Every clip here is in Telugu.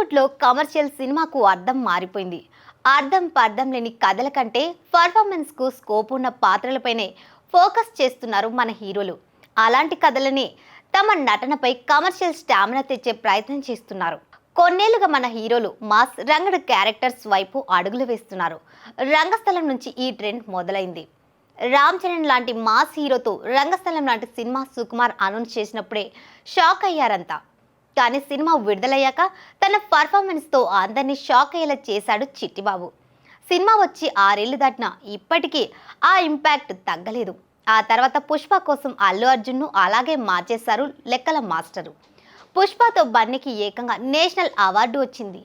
టాలీవుడ్లో కమర్షియల్ సినిమాకు అర్థం మారిపోయింది. అర్థం పర్థం లేని కథల కంటే పర్ఫార్మెన్స్కు స్కోప్ ఉన్న పాత్రలపైనే ఫోకస్ చేస్తున్నారు మన హీరోలు. అలాంటి కథలని తమ నటనపై కమర్షియల్ స్టామినా తెచ్చే ప్రయత్నం చేస్తున్నారు. కొన్నేళ్ళుగా మన హీరోలు మాస్ రంగడు క్యారెక్టర్స్ వైపు అడుగులు వేస్తున్నారు. రంగస్థలం నుంచి ఈ ట్రెండ్ మొదలైంది. రామ్ చరణ్ లాంటి మాస్ హీరోతో రంగస్థలం లాంటి సినిమా సుకుమార్ అనౌన్స్ చేసినప్పుడే షాక్ అయ్యారంతా. కానీ సినిమా విడుదలయ్యాక తన పర్ఫార్మెన్స్తో అందరినీ షాక్ అయ్యేలా చేశాడు చిట్టిబాబు. సినిమా వచ్చి ఆరేళ్ళు దాటినా ఇప్పటికీ ఆ ఇంపాక్ట్ తగ్గలేదు. ఆ తర్వాత పుష్ప కోసం అల్లు అర్జున్ను అలాగే మార్చేశారు లెక్కల మాస్టరు. పుష్పతో బన్నీకి ఏకంగా నేషనల్ అవార్డు వచ్చింది.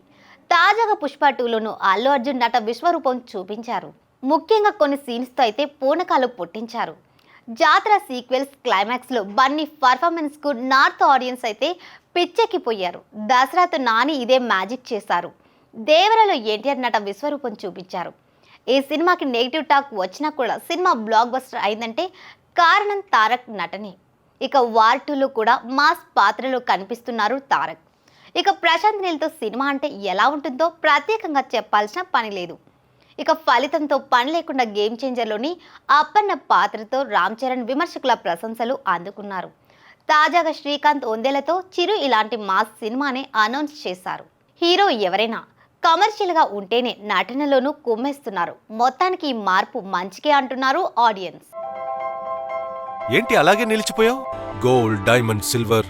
తాజాగా పుష్ప టూలోను అల్లు అర్జున్ నట విశ్వరూపం చూపించారు. ముఖ్యంగా కొన్ని సీన్స్తో అయితే పూనకాలు పుట్టించారు. జాతర సీక్వెల్స్ క్లైమాక్స్లో బన్నీ పర్ఫార్మెన్స్కు నార్త్ ఆడియన్స్ అయితే పిచ్చెక్కిపోయారు. దసరాతో నాని ఇదే మ్యాజిక్ చేశారు. దేవరలో ఎన్టీఆర్ నట విశ్వరూపం చూపించారు. ఈ సినిమాకి నెగిటివ్ టాక్ వచ్చినా కూడా సినిమా బ్లాక్ బస్టర్ అయిందంటే కారణం తారక్ నటనే. ఇక వార్ టూలో కూడా మాస్ పాత్రలో కనిపిస్తున్నారు తారక్. ఇక ప్రశాంత్ నీల్తో సినిమా అంటే ఎలా ఉంటుందో ప్రత్యేకంగా చెప్పాల్సిన పని లేదు. ఇక ఫలితంతో పని లేకుండా గేమ్ చేంజర్లోని అప్పన్న పాత్రతో రామ్ చరణ్ విమర్శకుల ప్రశంసలు అందుకున్నారు. తాజాగా శ్రీకాంత్ ఒందేలతో చిరు ఇలాంటి మాస్ సినిమానే అనౌన్స్ చేశారు. హీరో ఎవరైనా కమర్షియల్గా ఉంటేనే నటనలోనూ కుమ్మేస్తున్నారు. మొత్తానికి ఈ మార్పు మంచికే అంటున్నారు ఆడియన్స్. ఏంటి అలాగే నిలిచిపోయావు? Gold diamond silver